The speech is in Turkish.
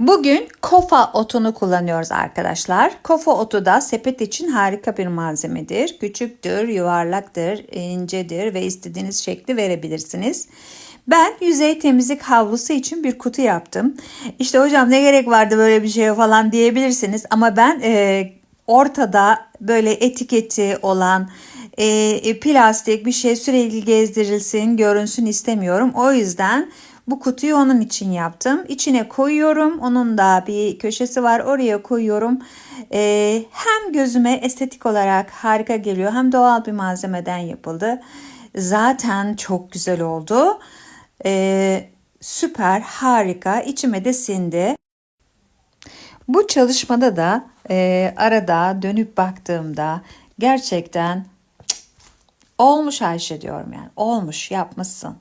Bugün kofa otunu kullanıyoruz arkadaşlar. Kofa otu da sepet için harika bir malzemedir. Küçüktür, yuvarlaktır, incedir ve istediğiniz şekli verebilirsiniz. Ben yüzey temizlik havlusu için bir kutu yaptım. İşte hocam ne gerek vardı böyle bir şeye falan diyebilirsiniz. Ama ben e, ortada böyle etiketi olan e, plastik bir şey sürekli gezdirilsin, görünsün istemiyorum. O yüzden bu kutuyu onun için yaptım. İçine koyuyorum. Onun da bir köşesi var. Oraya koyuyorum. Ee, hem gözüme estetik olarak harika geliyor hem doğal bir malzemeden yapıldı. Zaten çok güzel oldu. Ee, süper, harika. İçime de sindi. Bu çalışmada da e, arada dönüp baktığımda gerçekten olmuş Ayşe diyorum yani. Olmuş, yapmışsın.